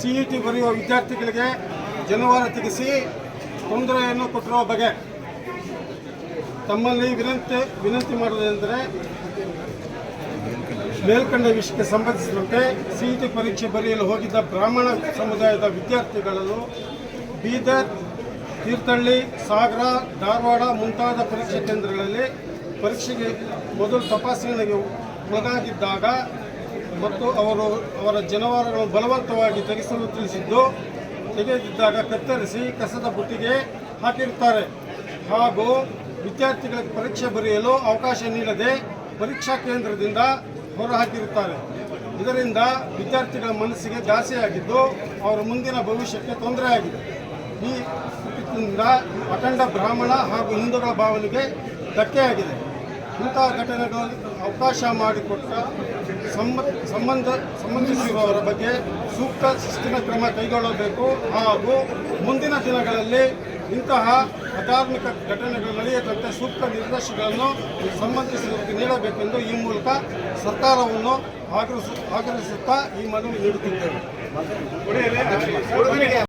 CET ಬರೆಯುವ ವಿದ್ಯಾರ್ಥಿಗಳಿಗೆ ಜನವಾರ ತೆಗೆಸಿ ತೊಂದರೆಯನ್ನು ಕೊಟ್ಟಿರುವ ಬಗ್ಗೆ ತಮ್ಮಲ್ಲಿ ವಿನಂತಿ ವಿನಂತಿ ಮಾಡುವುದೆಂದರೆ ಮೇಲ್ಕಂಡ ವಿಷಯಕ್ಕೆ ಸಂಬಂಧಿಸಿದಂತೆ ಸಿಇಟಿ ಪರೀಕ್ಷೆ ಬರೆಯಲು ಹೋಗಿದ್ದ ಬ್ರಾಹ್ಮಣ ಸಮುದಾಯದ ವಿದ್ಯಾರ್ಥಿಗಳನ್ನು ಬೀದರ್, ತೀರ್ಥಹಳ್ಳಿ, ಸಾಗರ, ಧಾರವಾಡ ಮುಂತಾದ ಪರೀಕ್ಷಾ ಕೇಂದ್ರಗಳಲ್ಲಿ ಪರೀಕ್ಷೆಗೆ ಮೊದಲು ತಪಾಸಣೆಗೆ ಒಳಗಾಗಿದ್ದಾಗ ಮತ್ತು ಅವರು ಅವರ ಜನವಾರಗಳನ್ನು ಬಲವಂತವಾಗಿ ತೆಗೆಸಲು ತಿಳಿಸಿದ್ದು, ತೆಗೆದಿದ್ದಾಗ ಕತ್ತರಿಸಿ ಕಸದ ಬುಟ್ಟಿಗೆ ಹಾಕಿರುತ್ತಾರೆ. ಹಾಗೂ ವಿದ್ಯಾರ್ಥಿಗಳಿಗೆ ಪರೀಕ್ಷೆ ಬರೆಯಲು ಅವಕಾಶ ನೀಡದೆ ಪರೀಕ್ಷಾ ಕೇಂದ್ರದಿಂದ ಹೊರಹಾಕಿರುತ್ತಾರೆ. ಇದರಿಂದ ವಿದ್ಯಾರ್ಥಿಗಳ ಮನಸ್ಸಿಗೆ ಜಾಸ್ತಿಯಾಗಿದ್ದು ಅವರ ಮುಂದಿನ ಭವಿಷ್ಯಕ್ಕೆ ತೊಂದರೆಯಾಗಿದೆ. ಈ ಕುರಿತಿನಿಂದ ಅಖಂಡ ಬ್ರಾಹ್ಮಣ ಹಾಗೂ ಹಿಂದೂಗಳ ಭಾವನೆಗೆ ಧಕ್ಕೆಯಾಗಿದೆ. ಇಂತಹ ಘಟನೆಗಳು ಅವಕಾಶ ಮಾಡಿಕೊಟ್ಟ ಸಂಬಂಧ ಸಂಬಂಧಿಸಿರುವವರ ಬಗ್ಗೆ ಸೂಕ್ತ ಶಿಸ್ತಿನ ಕ್ರಮ ಕೈಗೊಳ್ಳಬೇಕು. ಹಾಗೂ ಮುಂದಿನ ದಿನಗಳಲ್ಲಿ ಇಂತಹ ಅಧಾರ್ಮಿಕ ಘಟನೆಗಳು ನಡೆಯದಂತೆ ಸೂಕ್ತ ನಿರ್ದೇಶಗಳನ್ನು ಸಂಬಂಧಿಸಿದವರಿಗೆ ನೀಡಬೇಕೆಂದು ಈ ಮೂಲಕ ಸರ್ಕಾರವನ್ನು ಆಗ್ರಹಿಸು ಆಗ್ರಹಿಸುತ್ತಾ ಈ ಮನವಿ ನೀಡುತ್ತಿದ್ದೇವೆ.